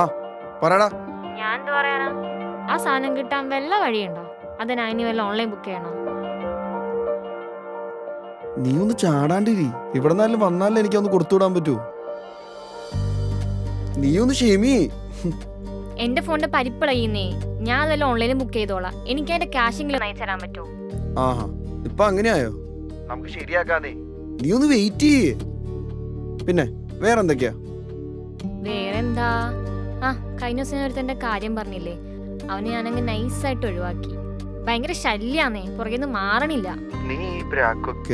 ആ പറയടാ. ഞാൻ എന്ത് പറയാനാ? ആ സാധനം കിട്ടാൻ വല്ല വഴിയുണ്ടോ? അതിനാ ഇനി വല്ല ഓൺലൈൻ ബുക്ക് ചെയ്യണോ? നീ ഒന്ന് ചാടാണ്ടിരി. ഇവിടെ നിന്നാലും എനിക്ക് എനിക്കൊന്ന് കൊടുത്തുവിടാൻ പറ്റൂ. നീ ഒന്ന് ക്ഷമി. എന്റെ ഫോണിന്റെ പരിപ്പിളയുന്നേ ഞാൻ അതെല്ലാം ഓൺലൈനിൽ ബുക്ക് ചെയ്തോളാം. എനിക്ക് അതിന്റെ ക്യാഷെങ്കിലും അയച്ചു തരാൻ പറ്റുമോ ആഹാ ഇപ്പൊ അങ്ങനെയായോ? നമുക്ക് ശരിയാക്കാന്നേ. നീ ഒന്ന് വെയിറ്റ് ചെയ്യേ. പിന്നെ വേറെന്തൊക്കെയാ? വേറെന്താ? ആ കഴിഞ്ഞ ദിവസം ഞാൻ ഒരുത്തന്റെ കാര്യം പറഞ്ഞില്ലേ? അവനെ ഞാനങ്ങ് നൈസായിട്ട് ഒഴിവാക്കി. ഭയങ്കര ശല്യാന്നേ പുറകെന്ന് മാറണില്ല. നീ ഈ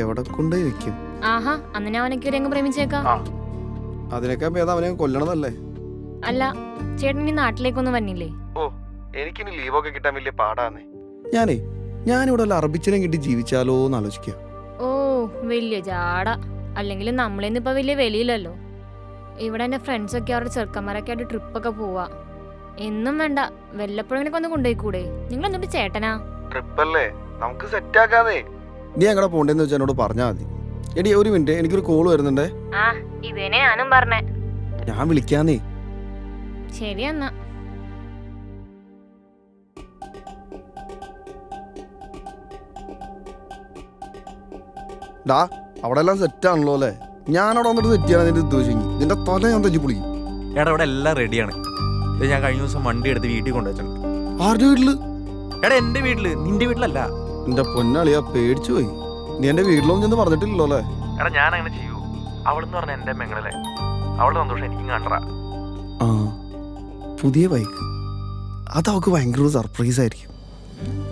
എവിടെ കൊണ്ടുപോയി വെക്കും? ആഹാ അന്ന് ഞാൻ അവനൊക്കെ ഒരു അങ്ങ് പ്രേമിച്ചേക്കാം. അതിനൊക്കെ ഭേദം അവനെ കൊല്ലണതല്ലേ? അല്ല ചേട്ടൻ ഈ നാട്ടിലേക്കൊന്നും വന്നില്ലേ? ഓ എനിക്കിനി ലീവൊക്കെ കിട്ടാൻ വലിയ പാടാന്നേ. ഞാനേ ഞാനിവിടെ വല്ല അറബിച്ചനെ കിട്ടി ജീവിച്ചാലോ എന്ന് ആലോചിക്കുക ഓ വലിയ ജാട. അല്ലെങ്കിലും നമ്മളെന്നിപ്പോ വലിയ വെളിയിലല്ലോ ഇവിടെ എന്റെ ഫ്രണ്ട്സ് ഒക്കെ അവരുടെ ചെറുക്കന്മാരൊക്കെ ആയിട്ട് ട്രിപ്പൊക്കെ പോവാ. എന്നും വേണ്ട വല്ലപ്പോഴും ഒന്ന് കൊണ്ടുപോയിക്കൂടെ? നിങ്ങൾ എന്നിട്ട് ചേട്ടനാ? ട്രിപ്പല്ലേ? നമുക്ക് സെറ്റ് ആക്കാതെ. നീ എങ്ങടെ പോണ്ടെന്ന് വെച്ചാൽ എന്നോട് പറഞ്ഞാ മതി. എടി ഒരു മിനിറ്റ് എനിക്കൊരു കോൾ വരുന്നുണ്ടേ. ആ ഇതേനെ ഞാനും പറഞ്ഞേ. ഞാൻ വിളിക്കാന്നേ. ശരി എന്നാ. ഡാ അവിടെ എല്ലാം സെറ്റ് ആണല്ലോ അല്ലേ? ഞാനവിടെ വന്നിട്ട് സെറ്റ് ചെയ്യാൻ നിന്റെ ഉദ്ദേശിക്കും നിന്റെ തല ഞാൻ തല്ലി പൊളിക്കും. എടാ ഇവിടെ എല്ലാം റെഡിയാണ് ഇത് ഞാൻ കഴിഞ്ഞ ദിവസം വണ്ടി എടുത്ത് വീട്ടിൽ കൊണ്ടുവച്ചിട്ടുണ്ട്. ആരുടെ വീട്ടിൽ? എടാ എന്റെ വീട്ടിൽ. നിന്റെ വീട്ടിലല്ല. നിന്റെ പൊന്നാളിയാ പേടിച്ചു പോയി. നീ എന്റെ വീട്ടിലൊന്നും ചെന്ന് പറഞ്ഞിട്ടില്ലല്ലോ അല്ലേ? എടാ ഞാൻ അങ്ങനെ ചെയ്യൂ. അവളെന്ന് പറഞ്ഞ എന്റെ മെങ്ങളല്ലേ അവളുടെ സന്തോഷം എനിക്കും കണ്ടറ ആ പുതിയ ബൈക്ക് അത് അവൾക്ക് ഭയങ്കര ഒരു സർപ്രൈസ് ആയിരിക്കും.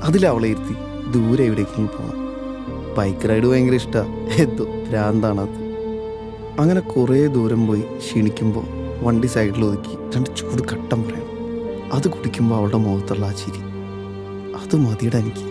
അതിൽ അവളെ ഇരുത്തി ദൂരെ എവിടേക്കെങ്കിലും പോകണം ബൈക്ക് റൈഡ് ഭയങ്കര ഇഷ്ടമാണ് എന്തോ ഭ്രാന്താണത് അങ്ങനെ കുറേ ദൂരം പോയി ക്ഷീണിക്കുമ്പോൾ വണ്ടി സൈഡിൽ ഒതുക്കി രണ്ട് ചൂട് കട്ടം പറയണം. അത് കുടിക്കുമ്പോൾ അവളുടെ മുഖത്തുള്ള ആ ചിരി. അത് മതിയുടെ എനിക്ക്.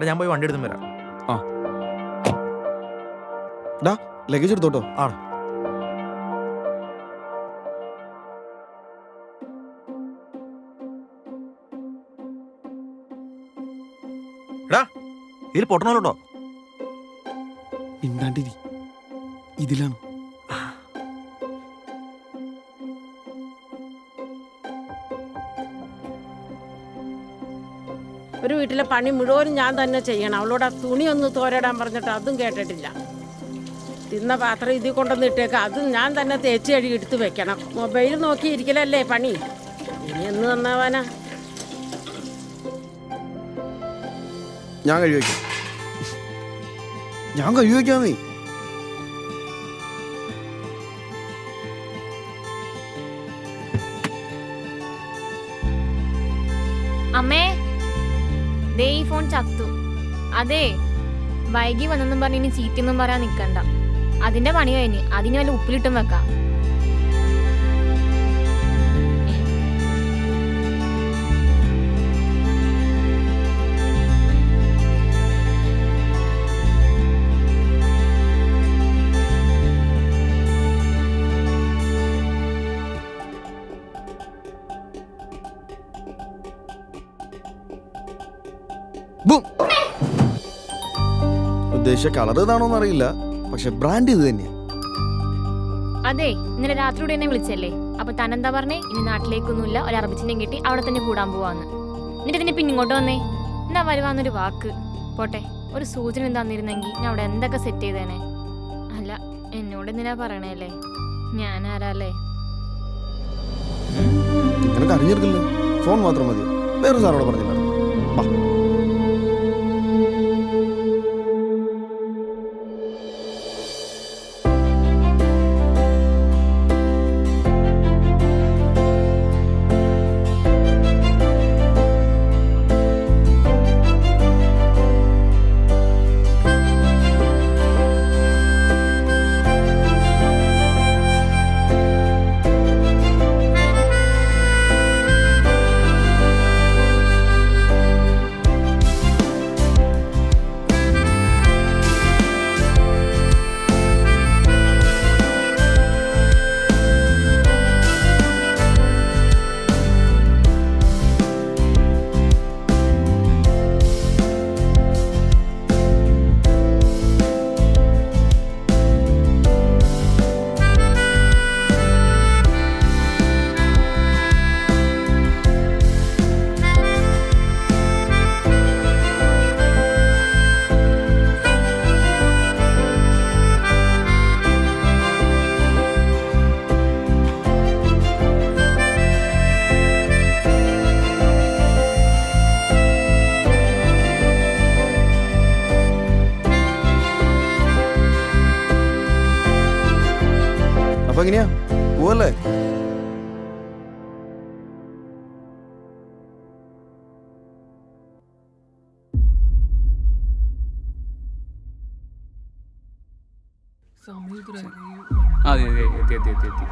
എടാ ഞാൻ പോയി വണ്ടി എടുത്തും വരാം. ആ. ലഗേജ് എടുത്തോട്ടോ. ആണ്? എടാ ഇതിൽ പൊട്ടണല്ലോ ഇണ്ടാണ്ടിരി ഇതിലാണ്. ഒരു വീട്ടിലെ പണി മുഴുവനും ഞാൻ തന്നെ ചെയ്യണം. അവളോട് ആ തുണി ഒന്ന് തോരടാൻ പറഞ്ഞിട്ട് അതും കേട്ടിട്ടില്ല. തിന്ന പാത്രം ഇതിൽ കൊണ്ടുവന്ന് ഇട്ടേക്ക. അതും ഞാൻ തന്നെ തേച്ച് കഴുകി എടുത്ത് വെക്കണം. മൊബൈൽ നോക്കി ഇരിക്കലല്ലേ പണി? ഇനി എന്ന് തന്നാവാനാ ഞാൻ കഴുകി വയ്ക്കാം. ഞാൻ കഴുകി അതെ വൈകി വന്നെന്നും പറഞ്ഞ് ഇനി ചീറ്റൊന്നും പറയാൻ നിൽക്കണ്ട അതിന്റെ പണി കഴിഞ്ഞ് അതിന് വല്ല ഉപ്പിലിട്ടും വെക്കാം. ഉദ്ദേശിച്ച കളർ ഇതാണോന്ന് അറിയില്ല. പക്ഷെ ബ്രാൻഡ് ഇത് തന്നെയാ. അതെ ഇന്നലെ രാത്രിയോടെ എന്നെ വിളിച്ചല്ലേ? അപ്പൊ തനെന്താ പറഞ്ഞേ? ഇനി നാട്ടിലേക്കൊന്നുമില്ല. ഒരു അറബിച്ചിനെ കിട്ടി അവിടെ തന്നെ കൂടാൻ പോവാന്ന്. എന്നിട്ട് ഇതിനെ പിന്നെ ഇങ്ങോട്ട് വന്നേ? എന്നാ വരുവാന്നൊരു വാക്ക്. പോട്ടെ ഒരു സൂചന തന്നിരുന്നെങ്കിൽ ഞാൻ അവിടെ എന്തൊക്കെ സെറ്റ് ചെയ്തേനെ? അല്ല എന്നോട് എന്തിനാ പറയണല്ലേ? ഞാൻ ആരാല്ലേ? നിനക്ക് അറിഞ്ഞിരിക്കില്ല. ഫോൺ മാത്രം മതി വേറെ സാറോട് പറഞ്ഞില്ല. അതെ അതെ എത്തി എത്തി എത്തി എത്തി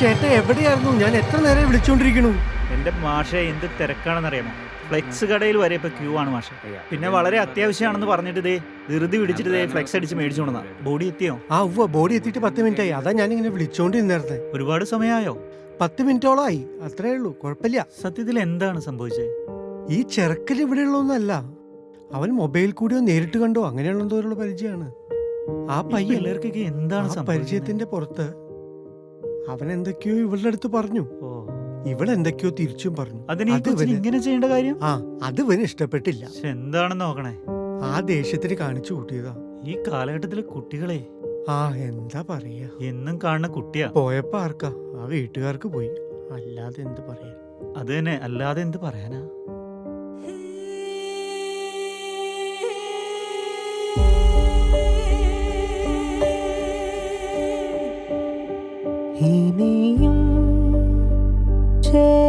ചേട്ടൻ എവിടെയായിരുന്നു? ഞാൻ എത്ര നേരം വിളിച്ചോണ്ടിരിക്കുന്നു? എന്റെ മാഷ എന്ത് തിരക്കാണെന്നറിയാമോ? ഫ്ലെക്സ് കടയിൽ വരെ ഇപ്പൊ ക്യൂ ആണ് മാഷ. പിന്നെ വളരെ അത്യാവശ്യമാണെന്ന് പറഞ്ഞിട്ട് ദേ ധൃതി പിടിച്ചിട്ട് ദേ ഫ്ലെക്സ് അടിച്ച് മേടിച്ചു കൊണ്ടാ ബോഡി എത്തിയോ? ആ ഉവ്വ ബോഡി എത്തിയിട്ട് പത്ത് മിനിറ്റ് ആയി അതാ ഞാൻ ഇങ്ങനെ വിളിച്ചോണ്ടിരുന്നേരത്തെ ഒരുപാട് സമയമായോ? പത്ത് മിനിറ്റോളമായി അത്രേ ഉള്ളൂ. കുഴപ്പമില്ല. സത്യത്തിൽ എന്താണ് സംഭവിച്ചത് ഈ ചെറുക്കൽ ഇവിടെയുള്ളൊന്നല്ല അവൻ മൊബൈൽ കൂടിയോ നേരിട്ട് കണ്ടോ? അങ്ങനെയുള്ള എന്തോരുള്ള പരിചയമാണ്. ആ പയ്യ പിള്ളേർക്കൊക്കെ എന്താണ് പരിചയത്തിന്റെ പുറത്ത് അവൻ എന്തൊക്കെയോ ഇവളുടെ അടുത്ത് പറഞ്ഞു. ഇവൾ എന്തൊക്കെയോ തിരിച്ചും പറഞ്ഞു. അതിന് ഈ അത് ഇങ്ങനെ ചെയ്യേണ്ട കാര്യം? ആ അത് ഇവന് ഇഷ്ടപ്പെട്ടില്ല. എന്താണെന്ന് നോക്കണേ? ആ ദേഷ്യത്തിന് കാണിച്ചു കൂട്ടിയതാ. ഈ കാലഘട്ടത്തിലെ കുട്ടികളെ. ആ എന്താ പറയാ? എന്നും കാണുന്ന കുട്ടിയാ. പോയപ്പോ ആർക്കാ? ആ വീട്ടുകാർക്ക് പോയി. അല്ലാതെ എന്ത് പറയാ അത് തന്നെ അല്ലാതെ എന്ത് പറയാനാ? ഇനിയും ചേരുമോ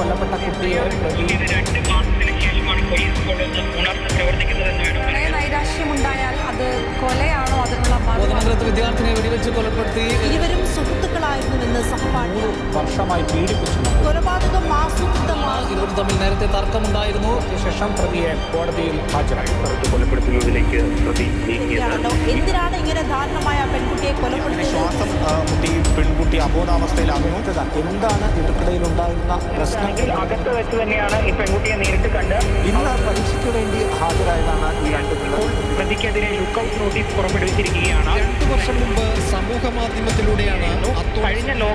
കൊല്ലപ്പെട്ട കുട്ടിയെ പ്രതി നൈരാശ്യമുണ്ടായാൽ അത് കൊലയാണോ അതിനുള്ള വിദ്യാർത്ഥിനെ വെടിവെച്ച് കൊലപ്പെടുത്തി. ഇരുവരും സുഹൃത്തുക്കളായിരുന്നുവെന്ന് സഹപാഠി വർഷമായി പീഡിപ്പിച്ചു കൊലപാതകം ആസൂത്രിതമാണ്. ഇരുവരും തമ്മിൽ നേരത്തെ തർക്കമുണ്ടായിരുന്നു. ശേഷം പ്രതിയെ കോടതിയിൽ ഹാജരായി കൊലപ്പെടുത്തുന്നതിലേക്ക് പ്രതി എന്തിനാണ് ഇങ്ങനെ ദാരുണമായ പെൺകുട്ടിയെ കൊലപ്പെടുത്തിയത്? ശ്വാസം ആ, മുട്ടി പെൺകുട്ടി അബോധാവസ്ഥയിലാകുന്നു. എന്താണ് ഇവർക്കിടയിൽ ഉണ്ടായിരുന്ന പ്രശ്നങ്ങൾ അകത്ത് വെച്ച് തന്നെയാണ് ഈ പെൺകുട്ടിയെ നേരിട്ട് കണ്ട് ഇന്ന് പരീക്ഷയ്ക്ക് വേണ്ടി ഹാജരായതാണ് ഈ രണ്ട് പിള്ളേർ. പ്രതിക്കെതിരെ ലുക്കൌട്ട് നോട്ടീസ് പുറപ്പെടുവിച്ചിരിക്കുകയാണ്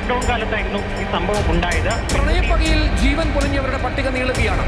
ലോക്ക്ഡൌൺ കാലത്തായിരുന്നു ഈ സംഭവം ഉണ്ടായത്. പ്രണയപ്പകയിൽ ജീവൻ പൊളിഞ്ഞവരുടെ പട്ടിക നീളുകയാണ്.